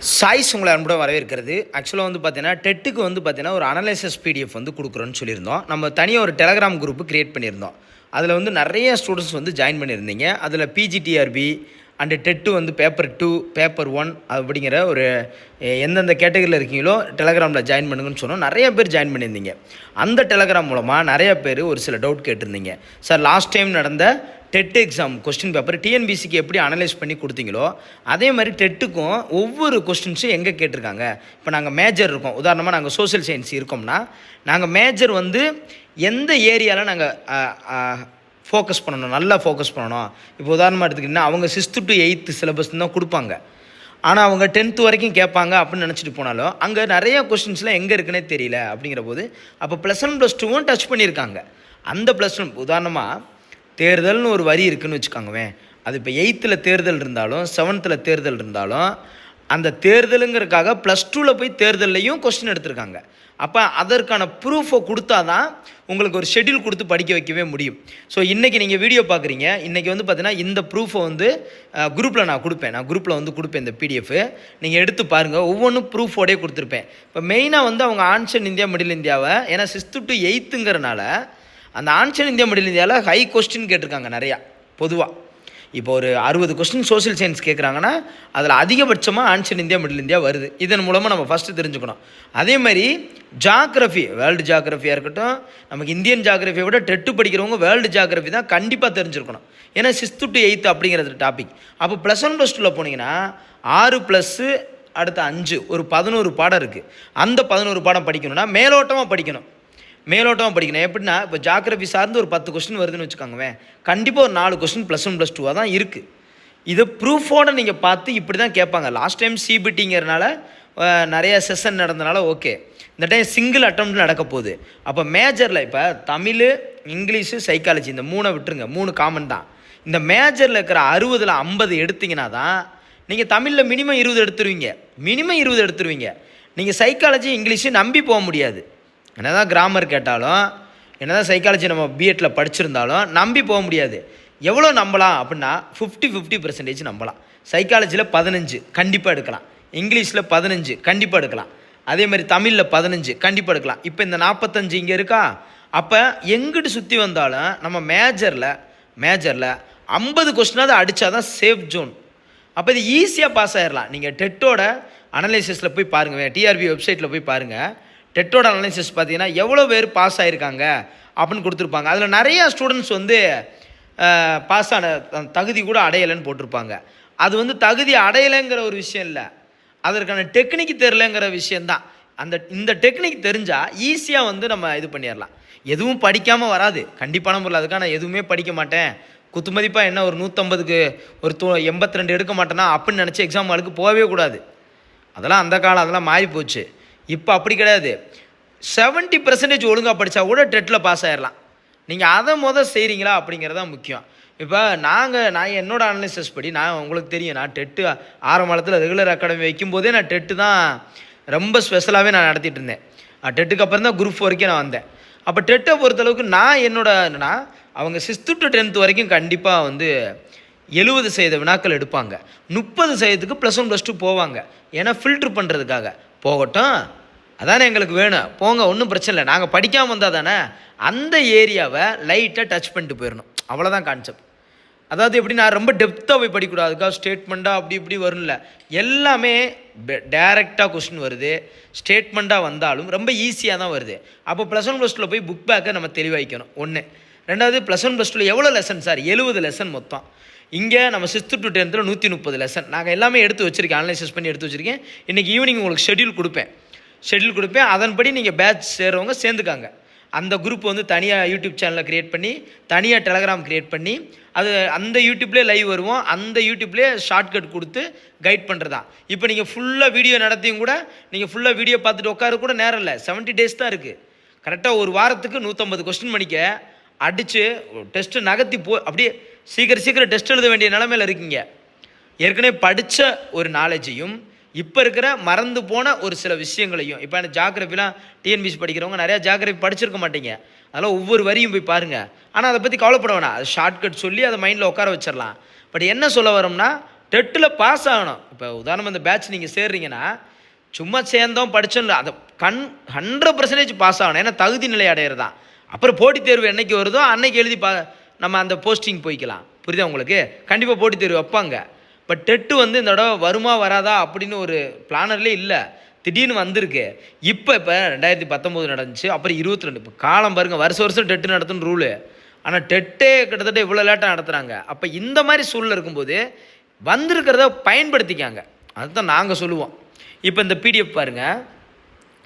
Choice உங்களை அன்புடன் வரவேற்கிறது. ஆக்சுவலாக வந்து பார்த்தீங்கன்னா டெட்டுக்கு வந்து பார்த்தீங்கன்னா ஒரு அனலைசஸ் பிடிஎஃப் வந்து கொடுக்குறோன்னு சொல்லியிருந்தோம். நம்ம தனியாக ஒரு டெலகிராம் குரூப் கிரியேட் பண்ணியிருந்தோம். அதில் வந்து நிறைய ஸ்டூடெண்ட்ஸ் வந்து ஜாயின் பண்ணியிருந்தீங்க. அதில் பிஜிடிஆர்பி அண்டு டெட்டு வந்து பேப்பர் டூ பேப்பர் ஒன் அப்படிங்கிற ஒரு எந்தெந்த கேட்டகரியில் இருக்கீங்களோ டெலகிராமில் ஜாயின் பண்ணுங்கன்னு சொன்னோம். நிறைய பேர் ஜாயின் பண்ணியிருந்தீங்க. அந்த டெலகிராம் மூலமாக நிறைய பேர் ஒரு சில டவுட் கேட்டிருந்தீங்க. சார் லாஸ்ட் டைம் நடந்த டெட் எக்ஸாம் கொஸ்டின் பேப்பர் டிஎன்பிசிக்கு எப்படி அனலைஸ் பண்ணி கொடுத்தீங்களோ அதே மாதிரி டெட்டுக்கும் ஒவ்வொரு கொஸ்டின்ஸும் எங்கே கேட்டிருக்காங்க? இப்போ நாங்கள் மேஜர் இருக்கோம். உதாரணமாக நாங்கள் சோஷியல் சயின்ஸ் இருக்கோம்னா நாங்கள் மேஜர் வந்து எந்த ஏரியாவில் நாங்கள் ஃபோக்கஸ் பண்ணணும் நல்லா ஃபோக்கஸ் பண்ணணும். இப்போ உதாரணமாக எடுத்துக்கிட்டிங்கன்னா அவங்க சிக்ஸ்த்து டு எயித்து சிலபஸ் தான் கொடுப்பாங்க. ஆனால் அவங்க டென்த்து வரைக்கும் கேட்பாங்க அப்படின்னு நினச்சிட்டு போனாலும் அங்கே நிறையா கொஸ்டின்ஸ்லாம் எங்கே இருக்குன்னே தெரியல அப்படிங்கிற போது அப்போ ப்ளஸ் ஒன் ப்ளஸ் டூவும் டச் பண்ணியிருக்காங்க. அந்த ப்ளஸ் ஒன் உதாரணமாக தேர்தல்னு ஒரு வரி இருக்குன்னு வச்சுக்கோங்கவேன் அது இப்போ எயித்தில் தேர்தல் இருந்தாலும் செவன்த்தில் தேர்தல் இருந்தாலும் அந்த தேர்தலுங்கிறதுக்காக ப்ளஸ் டூவில் போய் தேர்தல்லையும் கொஸ்டின் எடுத்திருக்காங்க. அப்போ அதற்கான ப்ரூஃபை கொடுத்தா தான் உங்களுக்கு ஒரு ஷெட்யூல் கொடுத்து படிக்க வைக்கவே முடியும். ஸோ இன்றைக்கி நீங்கள் வீடியோ பார்க்குறீங்க. இன்றைக்கி வந்து பார்த்தீங்கன்னா இந்த ப்ரூஃபை வந்து குரூப்பில் நான் கொடுப்பேன். நான் குரூப்பில் வந்து கொடுப்பேன் இந்த பிடிஎஃப் நீங்கள் எடுத்து பாருங்கள் ஒவ்வொன்றும் ப்ரூஃபோடே கொடுத்துருப்பேன். இப்போ மெயினாக வந்து அவங்க ஆன்சன் இந்தியா மிடில் இந்தியாவை ஏன்னா சிக்ஸ்த்து டு எயித்துங்கிறனால அந்த ஆன்சன் இந்தியா மிடில் இந்தியாவில் ஹை கொஸ்டின் கேட்டிருக்காங்க நிறையா பொதுவாக இப்போ ஒரு அறுபது கொஸ்டின் சோஷியல் சயின்ஸ் கேட்குறாங்கன்னா அதில் அதிகபட்சமாக ஆன்சர் இந்தியா மிடில் இந்தியா வருது. இதன் மூலமாக நம்ம ஃபஸ்ட்டு தெரிஞ்சுக்கணும். அதே மாதிரி ஜாகிரஃபி வேர்ல்டு ஜாகிரஃபியாக இருக்கட்டும் நமக்கு இந்தியன் ஜாகிரஃபியை விட டெட்டு படிக்கிறவங்க வேர்ல்டு ஜாகிரஃபி தான் கண்டிப்பாக தெரிஞ்சிருக்கணும். ஏன்னா சிக்ஸ்த்து டு எயித்து அப்படிங்கிறது டாபிக் அப்போ ப்ளஸ் ஒன் ப்ளஸ் டூவில் போனீங்கன்னா ஆறு ப்ளஸ்ஸு அடுத்த அஞ்சு ஒரு பதினோரு பாடம் இருக்குது அந்த பதினோரு பாடம் படிக்கணும்னா மேலோட்டமாக படிக்கணும். மேலோட்டமாக படிக்கணும். எப்படின்னா இப்போ ஜாகிரபி சார்ந்து ஒரு பத்து கொஸ்டின் வருதுன்னு வச்சுக்கோங்கவேன் கண்டிப்பாக ஒரு நாலு கொஸ்டின் ப்ளஸ் ஒன் ப்ளஸ் டூவாக தான் இருக்குது இதை ப்ரூஃபோடு நீங்கள் பார்த்து இப்படி தான் கேட்பாங்க லாஸ்ட் டைம் சிபிடிங்கிறனால நிறைய செஷன் நடந்தனால ஓகே இந்த டைம் சிங்கிள் அட்டம் நடக்க போகுது. அப்போ மேஜரில் இப்போ தமிழ் இங்கிலீஷு சைக்காலஜி இந்த மூணை விட்டுருங்க. மூணு காமன் தான். இந்த மேஜரில் இருக்கிற அறுபதில் ஐம்பது எடுத்தீங்கன்னா தான் நீங்கள் தமிழில் மினிமம் இருபது எடுத்துருவீங்க. மினிமம் இருபது எடுத்துருவீங்க. நீங்கள் சைக்காலஜி இங்கிலீஷு நம்பி போக முடியாது. என்ன தான் கிராமர் கேட்டாலும் என்ன தான் சைக்காலஜி நம்ம பிஎட்டில் படிச்சிருந்தாலும் நம்பி போக முடியாது. எவ்வளோ நம்பலாம் அப்படின்னா ஃபிஃப்டி ஃபிஃப்டி பர்சன்டேஜ் நம்பலாம். சைக்காலஜியில் பதினஞ்சு கண்டிப்பாக எடுக்கலாம். இங்கிலீஷில் பதினஞ்சு கண்டிப்பாக எடுக்கலாம். அதே மாதிரி தமிழில் பதினஞ்சு கண்டிப்பாக எடுக்கலாம். இப்போ இந்த நாற்பத்தஞ்சு இங்கே இருக்கா? அப்போ எங்கிட்டு சுற்றி வந்தாலும் நம்ம மேஜரில் மேஜரில் ஐம்பது கொஸ்டினாவது அடித்தா தான் சேஃப் ஜோன் அப்போ இது ஈஸியாக பாஸ் ஆகிடலாம் நீங்கள் டெட்டோட அனலைசிஸில் போய் பாருங்கள் டிஆர்பி வெப்சைட்டில் போய் பாருங்கள் டெட்டோட அனாலிசிஸ் பார்த்தீங்கன்னா எவ்வளோ பேர் பாஸ் ஆகியிருக்காங்க அப்படின்னு கொடுத்துருப்பாங்க. அதில் நிறையா ஸ்டூடெண்ட்ஸ் வந்து பாஸ் ஆன தகுதி கூட அடையலைன்னு போட்டிருப்பாங்க. அது வந்து தகுதி அடையலைங்கிற ஒரு விஷயம் இல்லை. அதற்கான டெக்னிக் தெரிலங்கிற விஷயந்தான் அந்த இந்த டெக்னிக் தெரிஞ்சால் ஈஸியாக வந்து நம்ம இது பண்ணிடலாம். எதுவும் படிக்காமல் வராது. கண்டிப்பான முறையில் அதுக்காக நான் எதுவுமே படிக்க மாட்டேன். குத்துமதிப்பாக என்ன ஒரு நூற்றம்பதுக்கு ஒரு தூ எண்பத்தி ரெண்டு எடுக்க மாட்டேன்னா அப்படின்னு நினச்சி எக்ஸாம் ஹாலுக்கு போகவே கூடாது. அதெல்லாம் அந்த காலம் அதெல்லாம் மாறி போச்சு இப்போ அப்படி கிடையாது. 70% பர்சன்டேஜ் ஒழுங்காக படித்தா கூட டெட்டில் பாஸ் ஆயிடலாம் நீங்கள் அதை மொதல் செய்கிறீங்களா அப்படிங்கிறது தான் முக்கியம். இப்போ நாங்கள் நான் என்னோட அனலிசிஸ் படி நான் உங்களுக்கு தெரியும் நான் டெட்டு ஆரம்ப காலத்தில் ரெகுலர் அகாடமி வைக்கும்போதே நான் டெட்டு தான் ரொம்ப ஸ்பெஷலாகவே நான் நடத்திட்டு இருந்தேன். டெட்டுக்கு அப்புறம் தான் குரூப் வரைக்கும் நான் வந்தேன். அப்போ டெட்டை பொறுத்தளவுக்கு நான் என்னோட என்னன்னா அவங்க சிக்ஸ்த்து டு டென்த்து வரைக்கும் கண்டிப்பாக வந்து எழுபது சதவீத வினாக்கள் எடுப்பாங்க. முப்பது சதவீதத்துக்கு ப்ளஸ் ஒன் ப்ளஸ் டூ போவாங்க. ஏன்னா ஃபில்ட்ரு பண்ணுறதுக்காக போகட்டும். அதானே எங்களுக்கு வேணும். போங்க ஒன்றும் பிரச்சனை இல்லை. நாங்கள் படிக்காமல் வந்தால் தானே அந்த ஏரியாவை லைட்டாக டச் பண்ணிட்டு போயிடணும் அவ்வளோதான் கான்செப்ட் அதாவது எப்படி நான் ரொம்ப டெப்த்தாக போய் படிக்கக்கூடாது. அதுக்காக ஸ்டேட்மெண்ட்டாக அப்படி இப்படி வரும்ல. எல்லாமே டேரெக்டாக கொஸ்டின் வருது. ஸ்டேட்மெண்ட்டாக வந்தாலும் ரொம்ப ஈஸியாக தான் வருது. அப்போ ப்ளஸ் ஒன் ப்ளஸ் டூவில் போய் புக் பேக்கை நம்ம தெளிவாய்க்கணும் ஒன்று ரெண்டாவது ப்ளஸ் ஒன் ப்ளஸ் டூவில் எவ்வளோ லெசன் சார்? எழுபது லெசன் மொத்தம். இங்கே நம்ம சிக்ஸ்த்து டு டென்த்தில் நூற்றி முப்பது லெசன் நாங்கள் எல்லாமே எடுத்து வச்சுருக்கேன் அனலைசிஸ் பண்ணி எடுத்து வச்சுருக்கேன். இன்றைக்கி ஈவினிங் உங்களுக்கு ஷெட்யூல் கொடுப்பேன். ஷெட்யூல் கொடுப்பேன். அதன்படி நீங்கள் பேட்ச் சேர்றவங்க சேர்ந்துக்காங்க. அந்த குரூப் வந்து தனியாக யூடியூப் சேனலில் க்ரியேட் பண்ணி தனியாக டெலகிராம் க்ரியேட் பண்ணி அது அந்த யூடியூப்லேயே லைவ் வருவோம். அந்த யூடியூப்லேயே ஷார்ட்கட் கொடுத்து கைட் பண்ணுறதா இப்போ நீங்கள் ஃபுல்லாக வீடியோ நடத்தியும் கூட நீங்கள் ஃபுல்லாக வீடியோ பார்த்துட்டு உட்கார கூட நேரம் இல்லை. 70 டேஸ் தான் இருக்குது கரெக்டாக ஒரு வாரத்துக்கு நூற்றம்பது கொஸ்டின் மணிக்க அடித்து டெஸ்ட்டு நகர்த்தி போ அப்படியே சீக்கிரம் சீக்கிரம் டெஸ்ட் எழுத வேண்டிய நிலமையில இருக்கீங்க. ஏற்கனவே படித்த ஒரு நாலேஜையும் இப்போ இருக்கிற மறந்து போன ஒரு சில விஷயங்களையும் இப்போ எனக்கு ஜாகிரபிலாம் டிஎன்பிசி படிக்கிறவங்க நிறையா ஜாகிரபி படிச்சிருக்க மாட்டீங்க. அதெல்லாம் ஒவ்வொரு வரியும் போய் பாருங்கள் ஆனால் அதை பற்றி கவலைப்பட வேணாம். அது ஷார்ட்கட் சொல்லி அதை மைண்டில் உட்கார வச்சிடலாம். பட் என்ன சொல்ல வரோம்னா டெட்டில் பாஸ் ஆகணும். இப்போ உதாரணம் இந்த பேட்ச் நீங்கள் சேர்றீங்கன்னா சும்மா சேர்ந்தோம் படித்தோம் இல்லை அதை கண் ஹண்ட்ரட் பர்சன்டேஜ் பாஸ் ஆகணும். ஏன்னா தகுதி நிலை அடையிறது தான் அப்புறம் போட்டித் தேர்வு என்னைக்கு வருதோ அன்னைக்கு எழுதி பா நம்ம அந்த போஸ்டிங் போய்க்கலாம். புரியுதா உங்களுக்கு? கண்டிப்பாக போட்டி தேர்வு வைப்பாங்க. பட் டெட்டு வந்து இந்த தடவை வருமா வராதா அப்படின்னு ஒரு பிளானர்லேயே இல்லை. திடீர்னு வந்திருக்கு. இப்போ இப்போ ரெண்டாயிரத்தி பத்தொம்போது நடந்துச்சு. அப்புறம் இருபத்தி ரெண்டு. இப்போ காலம் பாருங்கள் வருஷம் வருஷம் டெட்டு நடத்துன்னு ரூலு ஆனால் டெட்டே கிட்டத்தட்ட இவ்வளோ லேட்டாக நடத்துகிறாங்க அப்போ இந்த மாதிரி சூழ்நிலை இருக்கும்போது வந்திருக்கிறத பயன்படுத்திக்காங்க. அதுதான் நாங்கள் சொல்லுவோம். இப்போ இந்த பிடிஎஃப் பாருங்கள்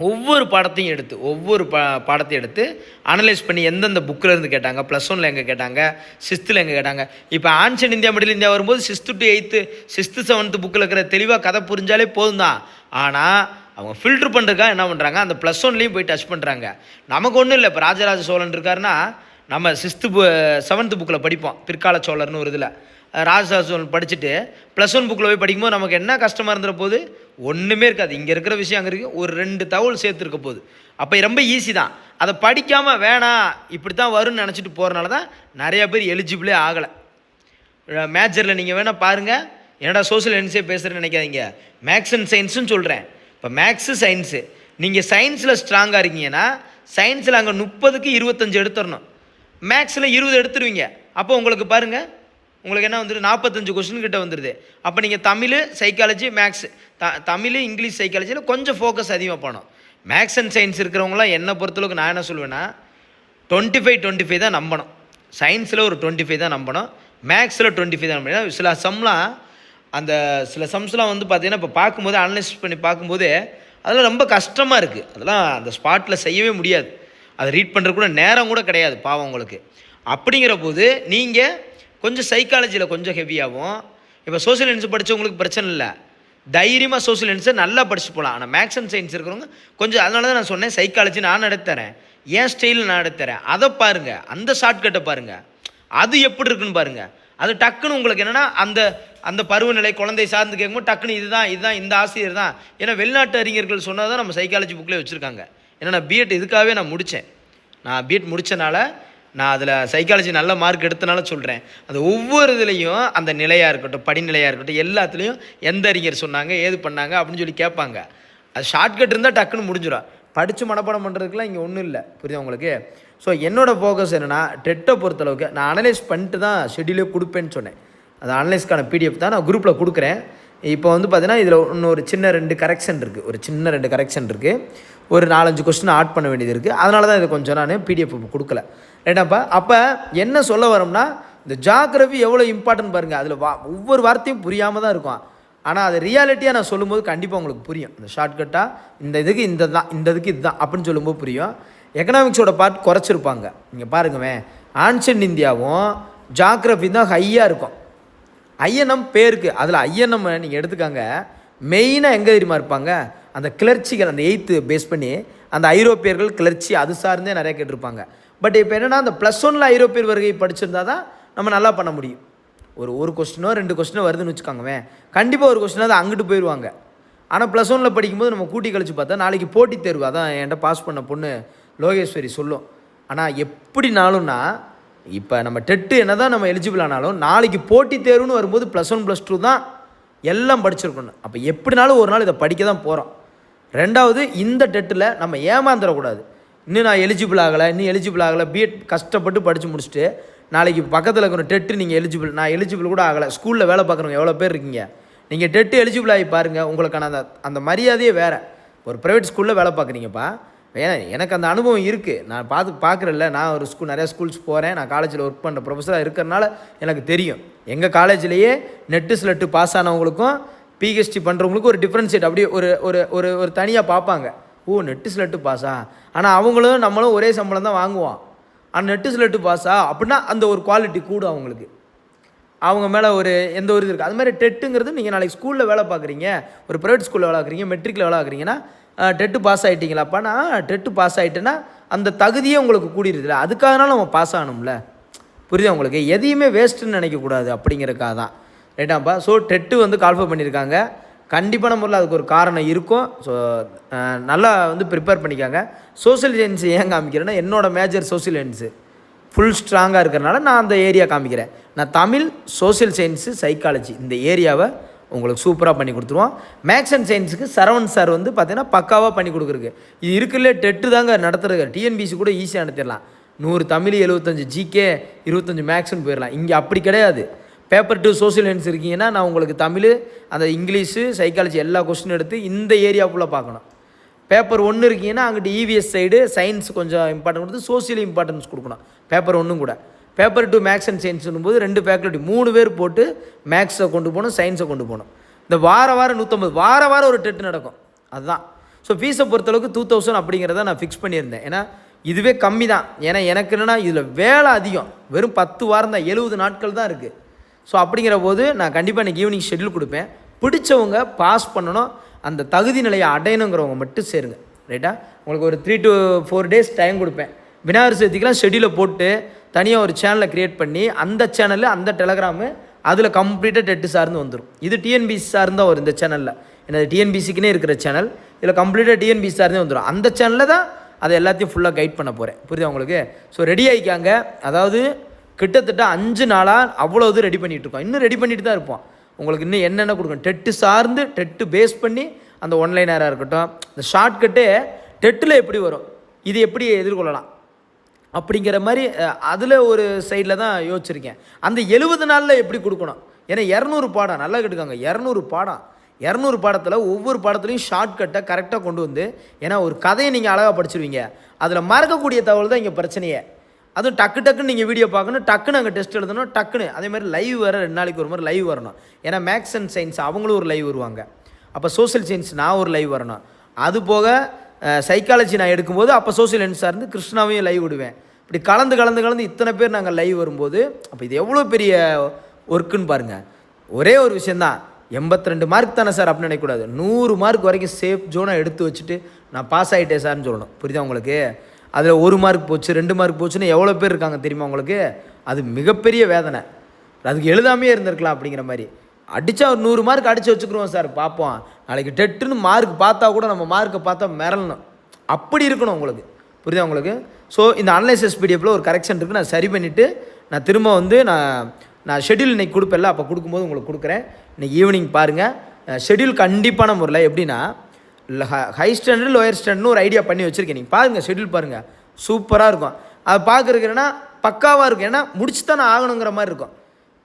ஒவ்வொரு பாடத்தையும் எடுத்து ஒவ்வொரு பா பாடத்தையும் எடுத்து அனலைஸ் பண்ணி எந்தெந்த புக்கில் இருந்து கேட்டாங்க ப்ளஸ் ஒனில் எங்கே கேட்டாங்க சிஸ்த்தில் எங்கே கேட்டாங்க. இப்போ ஆன்சன் இந்தியா மிடில் இந்தியா வரும்போது sixth to eighth sixth seventh புக்கில் இருக்கிற தெளிவாக கதை புரிஞ்சாலே போதும் தான் ஆனால் அவங்க ஃபில்ட்ரு பண்ணுறதுக்காக என்ன பண்ணுறாங்க அந்த ப்ளஸ் ஒன்லேயும் போய் டச் பண்ணுறாங்க நமக்கு ஒன்றும் இல்லை இப்போ ராஜராஜ சோழன் இருக்காருன்னா நம்ம சிக்ஸ்த்து பு செவன்த்து புக்கில் படிப்போம் பிற்கால சோழர்னு ஒரு இதில். ராஜராஜ சோழன் படிச்சுட்டு ப்ளஸ் ஒன் புக்கில் போய் படிக்கும்போது நமக்கு என்ன கஷ்டமாக இருந்துற போது ஒன்றுமே இருக்காது. இங்கே இருக்கிற விஷயம் அங்கே இருக்குது ஒரு ரெண்டு தகவல் சேர்த்துருக்க போகுது. அப்போ ரொம்ப ஈஸி தான். அதை படிக்காமல் வேணாம் இப்படி தான் வரும்னு நினச்சிட்டு போகிறனால தான் நிறையா பேர் எலிஜிபிளே ஆகலை. மேஜரில் நீங்கள் வேணால் பாருங்கள் என்னடா சோசியல் சயின்ஸே பேசுகிறேன்னு நினைக்காதீங்க. மேக்ஸ் அண்ட் சயின்ஸுன்னு சொல்கிறேன் இப்போ மேக்ஸு சயின்ஸு நீங்கள் சயின்ஸில் ஸ்ட்ராங்காக இருக்கீங்கன்னா சயின்ஸில் அங்கே முப்பதுக்கு இருபத்தஞ்சு எடுத்துடணும். மேக்ஸில் இருபது எடுத்துருவீங்க. அப்போ உங்களுக்கு பாருங்கள் உங்களுக்கு என்ன வந்துடுது நாற்பத்தஞ்சு கொஸ்டின் கிட்ட வந்துடுது அப்போ நீங்கள் Tamil psychology maths the Tamil English சைக்காலஜியில் கொஞ்சம் ஃபோக்கஸ் அதிகமாக பண்ணணும் மேக்ஸ் அண்ட் சயின்ஸ் இருக்கிறவங்களாம் என்னை பொறுத்தளவுக்கு நான் என்ன சொல்லுவேன்னா டுவெண்ட்டி ஃபைவ் டுவெண்ட்டி ஃபைவ் தான் நம்பணும். சயின்ஸில் ஒரு டுவெண்ட்டி ஃபைவ் தான் நம்பணும். மேக்ஸில் டுவெண்ட்டி ஃபைவ் தான் நம்பணும். சில சம்லாம் அந்த சில சம்ஸ்லாம் வந்து பார்த்தீங்கன்னா இப்போ பார்க்கும்போது அனலைஸ் பண்ணி பார்க்கும்போது அதெல்லாம் ரொம்ப கஷ்டமாக இருக்குது அதெல்லாம் அந்த ஸ்பாட்டில் செய்யவே முடியாது. அதை ரீட் பண்ணுறது கூட நேரம் கூட கிடையாது பாவம் உங்களுக்கு. அப்படிங்கிற போது நீங்கள் கொஞ்சம் சைக்காலஜியில் கொஞ்சம் ஹெவியாகவும் இப்போ சோஷியல் சயின்ஸ் படித்தவங்களுக்கு பிரச்சனை இல்லை. தைரியமாக சோசியல் சயின்ஸை நல்லா படிச்சு போகலாம் ஆனால் மேக்ஸ் அண்ட் சயின்ஸ் இருக்கிறவங்க கொஞ்சம் அதனால தான் நான் சொன்னேன் சைக்காலஜி நான் நடத்துறேன். ஏன் ஸ்டைலில் நான் நடத்துறேன். அதை பாருங்கள் அந்த ஷார்ட்கட்டை பாருங்கள் அது எப்படி இருக்குன்னு பாருங்கள் அது டக்குன்னு உங்களுக்கு என்னென்னா அந்த அந்த பருவநிலை குழந்தை சார்ந்து கேட்கும்போது டக்குன்னு இதுதான் இதுதான் இந்த ஆசிரியர் தான். ஏன்னா வெளிநாட்டு அறிஞர்கள் சொன்னதை நம்ம சைக்காலஜி புக்கில் வச்சுருக்காங்க. ஏன்னா நான் பிஎட் இதுக்காகவே நான் முடித்தேன் நான் பிஎட் முடித்தனால நான் அதில் சைக்காலஜி நல்ல மார்க் எடுத்தனால சொல்கிறேன் அது ஒவ்வொரு இதுலேயும் அந்த நிலையாக இருக்கட்டும் படிநிலையாக இருக்கட்டும் எல்லாத்துலேயும் எந்த அறிஞர் சொன்னாங்க ஏது பண்ணாங்க அப்படின்னு சொல்லி கேட்பாங்க. அது ஷார்ட்கட் இருந்தால் டக்குன்னு முடிஞ்சிடும். படித்து மனப்பாடம் பண்ணுறதுக்குலாம் இங்கே ஒன்றும் இல்லை. புரியுது உங்களுக்கு? ஸோ என்னோடய ஃபோக்கஸ் என்னென்னா டெட்டை பொறுத்தளவுக்கு நான் அனலைஸ் பண்ணிட்டு தான் ஷெட்யூலே கொடுப்பேன்னு சொன்னேன். அது அனலைஸ்க்கான பிடிஎஃப் தான் நான் குரூப்பில் கொடுக்குறேன். இப்போ வந்து பார்த்தீங்கன்னா இதில் இன்னொரு சின்ன ரெண்டு கரெக்ஷன் இருக்குது ஒரு சின்ன ரெண்டு கரெக்ஷன் இருக்குது ஒரு நாலஞ்சு கொஸ்டின் ஆட் பண்ண வேண்டியது இருக்குது அதனால தான் இதை கொஞ்சம் நான் பிடிஎஃப் கொடுக்கல. ஏன்னாப்பா அப்போ என்ன சொல்ல வரோம்னா இந்த ஜாகிரபி எவ்வளோ இம்பார்ட்டன்ட் பாருங்கள் அதில் வா ஒவ்வொரு வார்த்தையும் புரியாமல் தான் இருக்கும். ஆனால் அது ரியாலிட்டியாக நான் சொல்லும்போது கண்டிப்பாக உங்களுக்கு புரியும். இந்த ஷார்ட்கட்டாக இந்த இதுக்கு இந்த தான் இந்த இதுக்கு இதுதான் அப்படின்னு சொல்லும்போது புரியும். எக்கனாமிக்ஸோட பார்ட் குறைச்சிருப்பாங்க. நீங்கள் பாருங்கவே ஆன்ஷியன் இந்தியாவும் ஜாகிரபி தான் ஹையாக இருக்கும். ஐஎன்எம் பேருக்கு அதில் ஐஎன்எம் நீங்கள் எடுத்துக்காங்க. மெயினாக எங்கே தெரியுமா இருப்பாங்க? அந்த கிளர்ச்சிகள் அந்த எயித்து பேஸ் பண்ணி அந்த ஐரோப்பியர்கள் கிளர்ச்சி அது சார்ந்தே நிறையா கேட்டிருப்பாங்க. பட் இப்போ என்னென்னா அந்த ப்ளஸ் ஒனில் ஐரோப்பியர் வருகை படிச்சிருந்தா தான் நம்ம நல்லா பண்ண முடியும். ஒரு ஒரு கொஸ்டினோ ரெண்டு கொஸ்டினோ வருதுன்னு வச்சுக்கோங்கவே கண்டிப்பாக ஒரு கொஸ்டினாவது அங்கிட்டு போயிடுவாங்க ஆனால் ப்ளஸ் ஒனில் படிக்கும்போது நம்ம கூட்டி கழிச்சு பார்த்தா நாளைக்கு போட்டித் தேர்வு அதான் என்கிட்ட பாஸ் பண்ண பொண்ணு லோகேஸ்வரி சொல்லும். ஆனால் எப்படினாலும்னா இப்போ நம்ம டெட்டு என்ன தான் நம்ம எலிஜிபிள் ஆனாலும் நாளைக்கு போட்டித் தேர்வுன்னு வரும்போது ப்ளஸ் ஒன் ப்ளஸ் டூ தான் எல்லாம் படிச்சிருக்கணும். அப்போ எப்படினாலும் ஒரு நாள் இதை படிக்க தான் போகிறோம் ரெண்டாவது இந்த டெட்டில் நம்ம ஏமாந்துடக்கூடாது இன்னும் நான் எலிஜிபிள் ஆகலை இன்னும் எலிஜிபிள் ஆகலை பிஎட் கஷ்டப்பட்டு படித்து முடிச்சுட்டு நாளைக்கு பக்கத்தில் இருக்கிற டெட்டு நீங்கள் எலிஜிபிள் நான் எலிஜிபிள் கூட ஆகலை. ஸ்கூலில் வேலை பார்க்குறவங்க எவ்வளோ பேர் இருக்கீங்க? நீங்கள் டெட்டு எலிஜிபிள் ஆகி பாருங்கள் உங்களுக்கான அந்த அந்த மரியாதையே வேறு. ஒரு ப்ரைவேட் ஸ்கூலில் வேலை பார்க்குறீங்கப்பா. ஏன்னா எனக்கு அந்த அனுபவம் இருக்குது நான் பார்த்து பார்க்குறேன்ல நான் ஒரு ஸ்கூல் நிறையா ஸ்கூல்ஸ் போகிறேன் நான் காலேஜில் ஒர்க் பண்ணுற ப்ரொஃபஸராக இருக்கிறனால எனக்கு தெரியும். எங்கள் காலேஜ்லேயே நெட்டு ஸ்லெட்டு பாஸ் ஆனவங்களுக்கும் பிஹெச்டி பண்ணுறவங்களுக்கு ஒரு டிஃப்ரென்ஷியேட் அப்படியே ஒரு ஒரு ஒரு ஒரு தனியாக பார்ப்பாங்க. ஓ நெட்டு ஸ்லெட்டு பாஸா ஆனால் அவங்களும் நம்மளும் ஒரே சம்பளம் தான் வாங்குவோம். ஆனால் நெட்டு ஸ்லெட்டு பாஸா அப்படின்னா அந்த ஒரு குவாலிட்டி கூடும் அவங்களுக்கு. அவங்க மேலே ஒரு எந்த ஒரு இது இருக்குது அது மாதிரி டெட்டுங்கிறது நீங்கள் நாளைக்கு ஸ்கூலில் வேலை பார்க்குறீங்க. ஒரு ப்ரைவேட் ஸ்கூலில் வேலை பார்க்குறீங்க மெட்ரிக்கில் வேலை பார்க்குறீங்கன்னா டெட்டு பாஸ் ஆகிட்டீங்களாப்பா டெட்டு பாஸ் ஆகிட்டேன்னா அந்த தகுதியே உங்களுக்கு கூடிருதுல அதுக்காகனாலும் நம்ம பாஸ் ஆகணும்ல. புரியுது உங்களுக்கு? எதையுமே வேஸ்ட்டுன்னு நினைக்கக்கூடாது அப்படிங்கிறக்காக தான். ரைட்டாப்பா ஸோ டெட்டு வந்து கால்ஃபர் பண்ணியிருக்காங்க கண்டிப்பான முறையில் அதுக்கு ஒரு காரணம் இருக்கும். ஸோ நல்லா வந்து ப்ரிப்பேர் பண்ணிக்காங்க. சோஷியல் சயின்ஸ் ஏன் காமிக்கிறேன்னா என்னோடய மேஜர் சோஷியல் சயின்ஸு ஃபுல் ஸ்ட்ராங்காக இருக்கிறனால நான் அந்த ஏரியா காமிக்கிறேன். நான் தமிழ் சோஷியல் சயின்ஸு சைக்காலஜி இந்த ஏரியாவை உங்களுக்கு சூப்பராக பண்ணி கொடுத்துருவோம். மேக்ஸ் அண்ட் சயின்ஸுக்கு சரவண் சார் வந்து பார்த்தீங்கன்னா பக்காவாக பண்ணி கொடுக்குறக்கு இது இருக்குல்ல டெட்டு தாங்க நடத்துறது டிஎன்பிசி கூட ஈஸியாக நடத்திடலாம். நூறு தமிழ் எழுபத்தஞ்சு ஜிகே இருபத்தஞ்சு மேக்ஸ்னு போயிடலாம். இங்கே அப்படி கிடையாது. பேப்பர் டூ சோசியல் சயின்ஸ் இருக்கீங்கன்னா நான் உங்களுக்கு தமிழ் அந்த இங்கிலீஷு சைக்காலஜி எல்லா கொஸ்டின் எடுத்து இந்த ஏரியா ஃபுல்லாக பார்க்கணும். பேப்பர் ஒன்று இருக்கீங்கன்னா அங்கிட்டு இவிஎஸ் சைடு சயின்ஸ் கொஞ்சம் இம்பார்ட்டன்ட் கொடுத்து சோசியல் இம்பார்ட்டன்ஸ் கொடுக்கணும். பேப்பர் ஒன்றும் கூட. பேப்பர் டூ மேக்ஸ் அண்ட் சயின்ஸ்னும் போது ரெண்டு ஃபேக்கல்ட்டி மூணு பேர் போட்டு மேக்ஸை கொண்டு போகணும் சயின்ஸை கொண்டு போகணும். இந்த வார வாரம் நூற்றம்பது வார வாரம் ஒரு டெட்டு நடக்கும். அதுதான். ஸோ ஃபீஸை பொறுத்தளவுக்கு டூ தௌசண்ட் அப்படிங்கிறத நான் ஃபிக்ஸ் பண்ணியிருந்தேன். ஏன்னா இதுவே கம்மி தான் ஏன்னா எனக்கு என்னென்னா இதில் வேலை அதிகம். வெறும் பத்து வாரம் தான் எழுபது நாட்கள் தான் இருக்குது ஸோ அப்படிங்கிற போது நான் கண்டிப்பாக இன்றைக்கி ஈவினிங் ஷெட்யூல் கொடுப்பேன். பிடிச்சவங்க பாஸ் பண்ணணும். அந்த தகுதி நிலையை அடையணுங்கிறவங்க மட்டும் சேருங்க. ரைட்டா உங்களுக்கு ஒரு three to four days time கொடுப்பேன். விநாயகர் சதுர்த்திக்கெலாம் ஷெட்யூலை போட்டு தனியாக ஒரு சேனலை க்ரியேட் பண்ணி அந்த சேனலில் அந்த டெலகிராமு அதில் கம்ப்ளீட்டாக டெட்டு சார்ந்து வந்துடும் இது டிஎன்பிசி சார்ந்தான் வரும் இந்த சேனலில் எனது டிஎன்பிசிக்குனே இருக்கிற சேனல் இதில் கம்ப்ளீட்டாக டிஎன்பிசி சார்ந்தே வந்துடும் அந்த சேனலில் தான் அதை எல்லாத்தையும் ஃபுல்லாக கைட் பண்ண போகிறேன் புரியுதா உங்களுக்கு? ஸோ ரெடி ஆகிக்காங்க அதாவது கிட்டத்தட்ட அஞ்சு நாளாக அவ்வளோ இது ரெடி பண்ணிகிட்டு இருக்கோம். இன்னும் ரெடி பண்ணிட்டு தான் இருப்போம். உங்களுக்கு இன்னும் என்னென்ன கொடுக்கணும்? டெட்டு சார்ந்து டெட்டு பேஸ் பண்ணி அந்த ஒன்லைனராக இருக்கட்டும் இந்த ஷார்ட்கட்டே டெட்டில் எப்படி வரும்? இது எப்படி எதிர்கொள்ளலாம்? அப்படிங்கிற மாதிரி அதில் ஒரு சைடில் தான் யோசிச்சிருக்கேன். அந்த எழுபது நாளில் எப்படி கொடுக்கணும்? ஏன்னா இரநூறு பாடம் நல்லா கேட்டுக்காங்க இரநூறு பாடம். இரநூறு பாடத்தில் ஒவ்வொரு பாடத்துலையும் ஷார்ட்கட்டை கரெக்டாக கொண்டு வந்து ஏன்னா ஒரு கதையை நீங்கள் அழகாக படிச்சிருவீங்க. அதில் மறக்கக்கூடிய தகவல் தான் இங்கே பிரச்சனையே. அதுவும் டக்கு டக்குன்னு நீங்கள் வீடியோ பார்க்கணும் டக்குன்னு அங்கே டெஸ்ட் எழுதணும் டக்குன்னு. அதே மாதிரி லைவ் வர ரெண்டு நாளைக்கு ஒரு மாதிரி லைவ் வரணும். ஏன்னா மேக்ஸ் அண்ட் சயின்ஸ் அவங்களும் ஒரு லைவ் வருவாங்க. அப்போ சோஷியல் சயின்ஸ் நான் ஒரு லைவ் வரணும். அது போக சைக்காலஜி நான் எடுக்கும்போது அப்போ சோஷியல் சயின்ஸாக இருந்து கிருஷ்ணாவையும் லைவ் விடுவேன். இப்படி கலந்து கலந்து கலந்து இத்தனை பேர் நாங்கள் லைவ் வரும்போது அப்போ இது எவ்வளோ பெரிய ஒர்க்குன்னு பாருங்கள் ஒரே ஒரு விஷயந்தான் எண்பத்தி ரெண்டு மார்க் தானே சார் அப்படின்னு நினைக்கக்கூடாது. நூறு மார்க் வரைக்கும் சேஃப் ஜோனாக எடுத்து வச்சுட்டு நான் பாஸ் ஆகிட்டேன் சார்னு சொல்லணும். புரியுதா உங்களுக்கு? அதில் ஒரு மார்க் போச்சு ரெண்டு மார்க் போச்சுன்னு எவ்வளோ பேர் இருக்காங்க தெரியுமா உங்களுக்கு? அது மிகப்பெரிய வேதனை. அதுக்கு எழுதாமையே இருந்திருக்கலாம் அப்படிங்கிற மாதிரி. அடித்தா ஒரு நூறு மார்க் அடித்து வச்சுக்கிறோம் சார் பார்ப்போம். நாளைக்கு டெட்டுன்னு மார்க் பார்த்தா கூட நம்ம மார்க்கை பார்த்தா மிரளணும். அப்படி இருக்கணும் உங்களுக்கு. புரியுதா உங்களுக்கு? ஸோ இந்த அனலைசஸ் பிடிஎஃப்பில் ஒரு கரெக்ஷன் இருக்குது நான் சரி பண்ணிவிட்டு நான் திரும்ப வந்து நான் நான் ஷெட்யூல் இன்றைக்கி கொடுப்பேன்ல அப்போ கொடுக்கும்போது உங்களுக்கு கொடுக்குறேன். இன்றைக்கி ஈவினிங் பாருங்கள் ஷெட்யூல் கண்டிப்பான முறையில் எப்படின்னா ஹை ஸ்டாண்டர்டு லோயர் ஸ்டாண்டர்ட்னு ஒரு ஐடியா பண்ணி வச்சுருக்கேன் நீங்கள் பாருங்கள் ஷெட்யூல் பாருங்கள் சூப்பராக இருக்கும். அதை பார்க்குறதுக்குன்னா பக்காவாக இருக்கும். ஏன்னா முடிச்சு தான் நான் ஆகணுங்கிற மாதிரி இருக்கும்.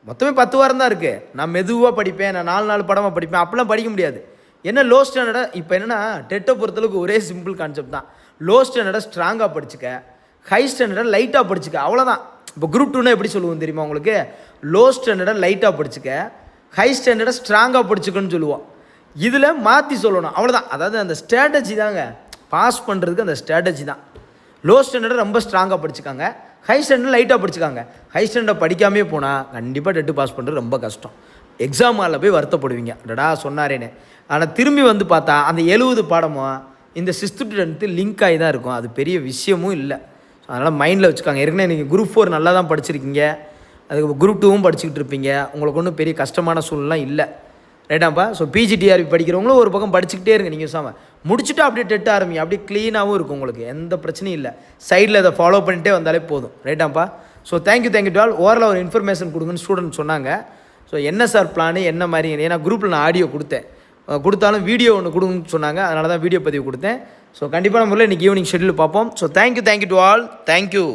மொத்தமே பத்து வாரம் தான் இருக்குது நான் மெதுவாக படிப்பேன். நான் நாலு நாலு படமாக படிப்பேன். அப்போலாம் படிக்க முடியாது. என்ன லோ ஸ்டாண்டர்டாக இப்போ என்னென்னா டெட்டை பொறுத்தளவுக்கு ஒரே சிம்பிள் கான்செப்ட் தான். லோ ஸ்டாண்டர்டாக ஸ்ட்ராங்காக படிச்சுக்க. ஹை ஸ்டாண்டர்டாக லைட்டாக படிச்சுக்க. அவ்வளோதான் இப்போ குரூப் டூனா எப்படி சொல்லுவோம் தெரியுமா உங்களுக்கு? லோ ஸ்டாண்டர்டாக லைட்டாக படிச்சுக்க. ஹை ஸ்டாண்டர்டாக ஸ்ட்ராங்காக படிச்சுக்கன்னு சொல்லுவோம். இதில் மாற்றி சொல்லணும். அவ்வளோதான் அதாவது அந்த ஸ்ட்ராட்டஜி தாங்க. பாஸ் பண்ணுறதுக்கு அந்த ஸ்ட்ராட்டஜி தான். லோ ஸ்டாண்டர்டை ரொம்ப ஸ்ட்ராங்காக படிச்சுக்காங்க. ஹை ஸ்டாண்டர்ட் லைட்டாக படிச்சுக்காங்க. ஹை ஸ்டாண்டர்ட் படிக்காமே போனால் கண்டிப்பாக டெட்டு பாஸ் பண்ணுறது ரொம்ப கஷ்டம். எக்ஸாம் ஹாலில் போய் வருத்தப்படுவீங்க. டடா சொன்னாரேன்னு. ஆனால் திரும்பி வந்து பார்த்தா அந்த எழுபது பாடமும் இந்த சிக்ஸ்த்து டு டென்த்து லிங்க் ஆகி தான் இருக்கும். அது பெரிய விஷயமும் இல்லை. அதனால் மைண்டில் வச்சுக்காங்க. ஏற்கனவே நீங்கள் குரூப் ஃபோர் நல்லா தான் படிச்சிருக்கீங்க. அதுக்கு குரூப் டூவும் படிச்சுக்கிட்டு இருப்பீங்க. உங்களுக்கு ஒன்றும் பெரிய கஷ்டமான சூழ்நிலாம் இல்லை. ரைட்டாப்பா ஸோ பிஜிடிஆர்பி படிக்கிறவங்களும் ஒரு பக்கம் படிச்சுக்கிட்டே இருங்க நீங்கள் சாம முடிச்சுட்டு அப்படியே டெட் ஆரம்பிங்க அப்படியே க்ளீனாகவும் இருக்கும் உங்களுக்கு எந்த பிரச்சனையும் இல்லை. சைடில் அதை ஃபாலோ பண்ணிட்டே வந்தாலே போதும். ரைட்டாப்பா so thank you thank you to all overall ஒரு இன்ஃபர்மேஷன் கொடுங்கன்னு ஸ்டூடெண்ட் சொன்னாங்க. ஸோ என்ன சார் பிளானு என்ன மாதிரி? ஏன்னா குரூப்பில் நான் ஆடியோ கொடுத்தேன். கொடுத்தாலும் வீடியோ ஒன்று கொடுங்கன்னு சொன்னாங்க அதனால தான் வீடியோ பதிவு கொடுத்தேன். ஸோ கண்டிப்பாக முறையில் இன்றைக்கி ஈவினிங் ஷெட்யூல் பார்ப்போம். So thank you thank you to all thank you